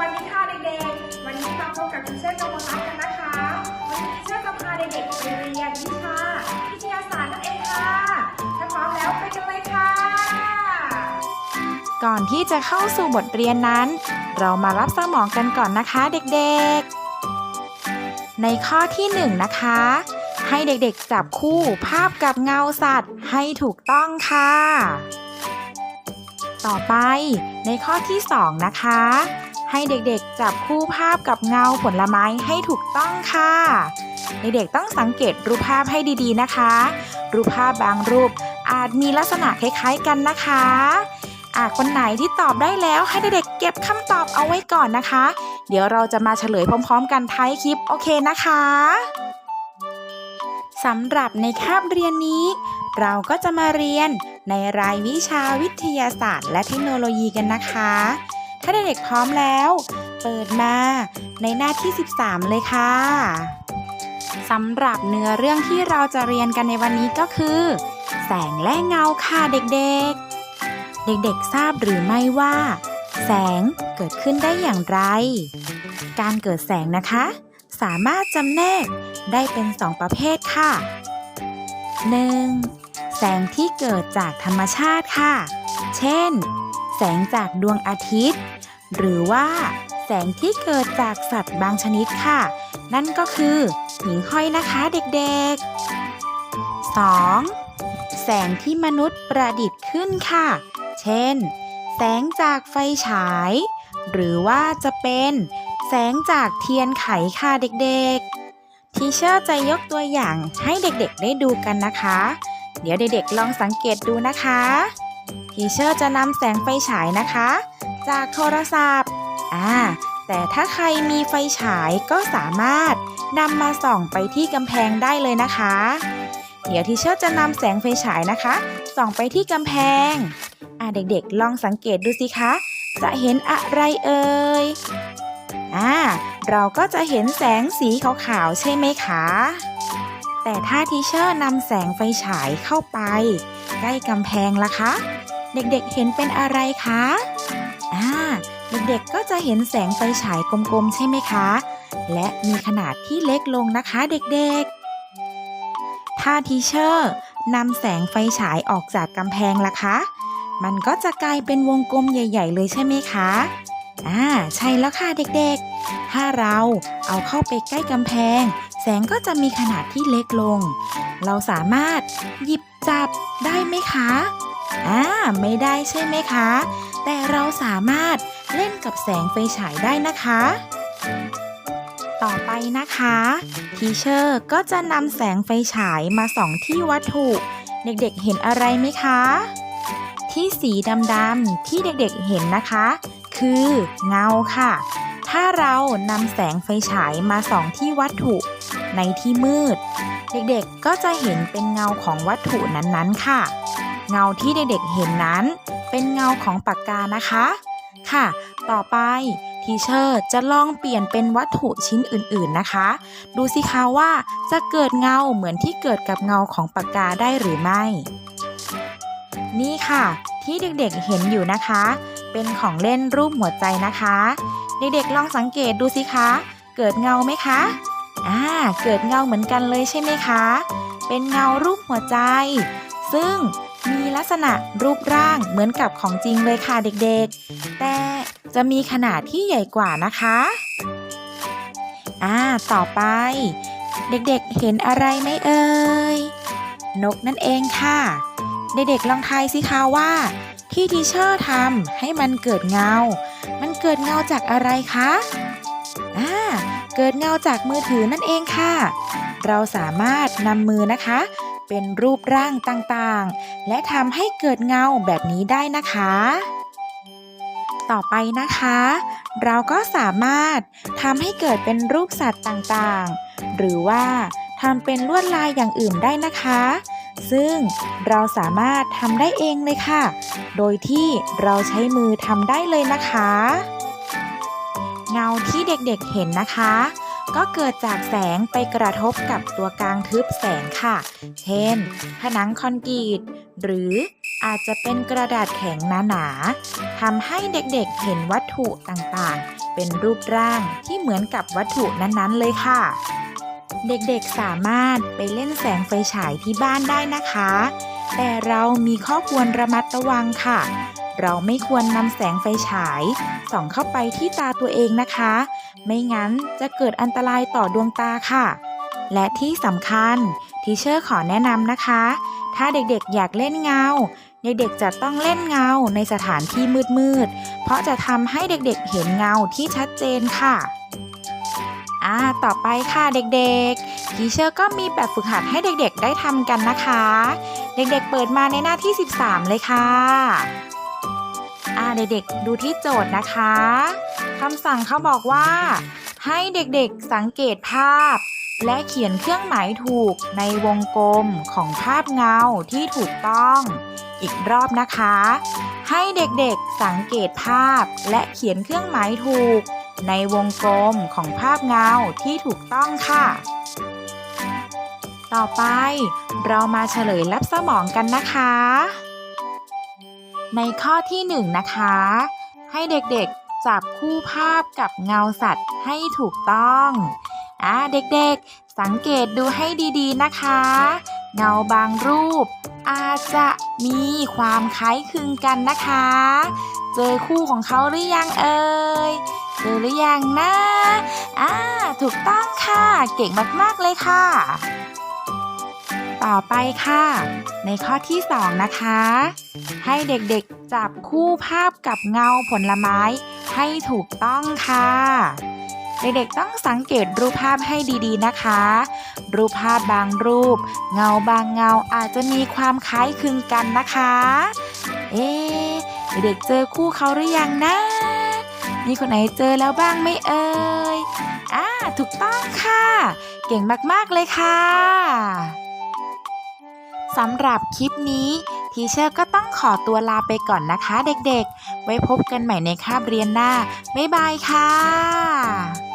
วัสดีค่ะเด็กๆ วันนี้มาพบกับทีเชอร์กำมลรัตน์กันนะคะ วันนี้ทีเชอร์จะพาเด็กๆไปเรียนวิชาวิทยาศาสตร์นั่นเองค่ะถ้าพร้อมแล้วไปกันเลยค่ะ ก่อนที่จะเข้าสู่บทเรียนนั้น เรามารับสมองกันก่อนนะคะเด็กๆ ในข้อที่หนึ่งนะคะ ให้เด็กๆจับคู่ภาพกับเงาสัตว์ให้ถูกต้องค่ะ ต่อไปในข้อที่สองนะคะ ให้เด็กๆ จับคู่ภาพกับเงาผลไม้ให้ถูกต้องค่ะ เด็กๆต้องสังเกตรูปภาพให้ดีๆนะคะ รูปภาพบางรูปอาจมีลักษณะคล้ายๆกันนะคะอะคนไหนที่ตอบได้แล้วให้เด็กๆเก็บคำตอบเอาไว้ก่อนนะคะ เดี๋ยวเราจะมาเฉลยพร้อม ๆ กันท้ายคลิปโอเคนะคะสำหรับในคาบเรียนนี้ เราก็จะมาเรียนในรายวิชาวิทยาศาสตร์ และเทคโนโลยีกันนะคะ ถ้าเด็กๆพร้อมแล้ว เปิดมาในหน้าที่ 13 เลยค่ะสำหรับเนื้อเรื่องที่เราจะเรียนกันในวันนี้ก็คือ แสงและเงาค่ะเด็กๆ เด็กๆทราบหรือไม่ว่า แสงเกิดขึ้นได้อย่างไร การเกิดแสงนะคะ สามารถจำแนกได้เป็นสองประเภทค่ะ 1. แสงที่เกิดจากธรรมชาติค่ะ เช่น แสงจากดวงอาทิตย์ หรือว่าแสงที่เกิดจากสัตว์บางชนิดค่ะ นั่นก็คือหิ่งห้อยนะคะเด็กๆ 2. แสงที่มนุษย์ประดิษฐ์ขึ้นค่ะ เช่น แสงจากไฟฉาย หรือว่าจะเป็นแสงจากเทียนไขค่ะเด็กๆ ทีเชอร์จะยกตัวอย่างให้เด็กๆได้ดูกันนะคะ เดี๋ยวเด็กๆลองสังเกตดูนะคะ ทีเชอร์จะนำแสงไฟฉายนะคะ จากโทรศัพท์ อ่า แต่ถ้าใครมีไฟฉายก็สามารถนำมาส่องไปที่กำแพงได้เลยนะคะ เดี๋ยวทีเชอร์จะนำแสงไฟฉายนะคะ ส่องไปที่กำแพง อ่าเด็กๆ ลองสังเกตดูสิคะ จะเห็นอะไรเอ่ย อ่า เราก็จะเห็นแสงสีขาวๆใช่ไหมคะ แต่ถ้าทีเชอร์นำแสงไฟฉายเข้าไป ใกล้กำแพงล่ะคะ เด็กๆเห็นเป็นอะไรคะอ่าเด็กๆก็จะเห็นแสงไฟฉายกลมๆใช่ไหมคะ และมีขนาดที่เล็กลงนะคะเด็กๆ ถ้าทีเชอร์นำแสงไฟฉายออกจากกำแพงล่ะคะ มันก็จะกลายเป็นวงกลมใหญ่ ๆ เลยใช่ไหมคะอ่าใช่แล้วค่ะเด็กๆ ถ้าเราเอาเข้าไปใกล้กำแพง แสงก็จะมีขนาดที่เล็กลง เราสามารถหยิบจับได้ไหมคะ ไม่ได้ใช่ไหมคะ แต่เราสามารถเล่นกับแสงไฟฉายได้นะคะ ต่อไปนะคะ ทีเชอร์ก็จะนำแสงไฟฉายมาส่องที่วัตถุ เด็กๆเห็นอะไรไหมคะ ที่สีดำๆที่เด็กๆเห็นนะคะ คือเงาค่ะ ถ้าเรานำแสงไฟฉายมาส่องที่วัตถุ ในที่มืด เด็กๆก็จะเห็นเป็นเงาของวัตถุนั้นๆค่ะ เงาที่เด็กๆเห็นนั้น เป็นเงาของปากกานะคะ ค่ะ ต่อไปทีเชอร์จะลองเปลี่ยนเป็นวัตถุชิ้นอื่นๆนะคะ ดูสิคะว่าจะเกิดเงาเหมือนที่เกิดกับเงาของปากกาได้หรือไม่ นี่ค่ะ ที่เด็กๆเห็นอยู่นะคะ เป็นของเล่นรูปหัวใจนะคะ เด็กๆลองสังเกตดูสิคะ เกิดเงาไหมคะอ่าเกิดเงาเหมือนกันเลยใช่ไหมคะ เป็นเงารูปหัวใจ ซึ่ง ลักษณะรูปร่างเหมือนกับของจริงเลยค่ะเด็กๆ แต่จะมีขนาดที่ใหญ่กว่านะคะ อ่า ต่อไป เด็กๆเห็นอะไรไหมเอ่ย นกนั่นเองค่ะ เด็กๆลองทายสิคะว่า ที่ทีเชอร์ทำให้มันเกิดเงา มันเกิดเงาจากอะไรคะ อ่า เกิดเงาจากมือถือนั่นเองค่ะ เราสามารถนำมือนะคะ เป็นรูปร่างต่างๆ และทำให้เกิดเงาแบบนี้ได้นะคะ ต่อไปนะคะ เราก็สามารถทำให้เกิดเป็นรูปสัตว์ต่างๆ หรือว่าทำเป็นลวดลายอย่างอื่นได้นะคะ ซึ่งเราสามารถทำได้เองเลยค่ะ โดยที่เราใช้มือทำได้เลยนะคะ เงาที่เด็กๆเห็นนะคะ ก็เกิดจากแสงไปกระทบกับตัวกลางทึบแสงค่ะ เช่น ผนังคอนกรีต หรืออาจจะเป็นกระดาษแข็งหนาๆทำให้เด็กๆเห็นวัตถุต่างๆ เป็นรูปร่างที่เหมือนกับวัตถุนั้นๆเลยค่ะ เด็กๆสามารถไปเล่นแสงไฟฉายที่บ้านได้นะคะ แต่เรามีข้อควรระมัดระวังค่ะ เราไม่ควรนำแสงไฟฉาย ส่องเข้าไปที่ตาตัวเองนะคะ ไม่งั้นจะเกิดอันตรายต่อดวงตาค่ะ และที่สำคัญทีเชอร์ขอแนะนำนะคะ ถ้าเด็กๆอยากเล่นเงา เด็กๆจะต้องเล่นเงาในสถานที่มืดๆ เพราะจะทำให้เด็กๆเห็นเงาที่ชัดเจนค่ะอ่าต่อไปค่ะเด็กๆทีเชอร์ก็มีแบบฝึกหัดให้เด็กๆได้ทำกันนะคะ เด็กๆเปิดมาในหน้าที่ 13 เลยค่ะ อ่าเด็กๆดูที่โจทย์นะคะคำสั่งเขาบอกว่า ให้เด็กๆสังเกตภาพ และเขียนเครื่องหมายถูกในวงกลมของภาพเงาที่ถูกต้อง อีกรอบนะคะ ให้เด็กๆสังเกตภาพและเขียนเครื่องหมายถูก ในวงกลมของภาพเงาที่ถูกต้องค่ะ ต่อไปเรามาเฉลยรับสมองกันนะคะ ในข้อที่หนึ่งนะคะ ให้เด็กๆจับคู่ภาพกับเงาสัตว์ให้ถูกต้องอ่าเด็กๆ สังเกตดูให้ดีๆนะคะ เงาบางรูป อาจจะมีความคล้ายคลึงกันนะคะ เจอคู่ของเขาหรือยังเอ่ยเจอหรือยังนะอ่าถูกต้องค่ะ เก่งมากๆเลยค่ะ ต่อไปค่ะ ในข้อที่สองนะคะ ให้เด็กๆจับคู่ภาพกับเงาผลไม้ให้ถูกต้องค่ะ เด็กๆต้องสังเกตรูปภาพให้ดีๆนะคะ รูปภาพบางรูป เงาบางเงาอาจจะมีความคล้ายคลึงกันนะคะ เอ๊เด็กๆเจอคู่เขาหรือยังนะ มีคนไหนเจอแล้วบ้างไม่เอ่ยอ่าถูกต้องค่ะ เก่งมาก ๆ เลยค่ะ สำหรับคลิปนี้ทีเชอร์ก็ต้องขอตัวลาไปก่อนนะคะเด็กๆ ไว้พบกันใหม่ในคาบเรียนหน้า บ๊ายบายค่ะ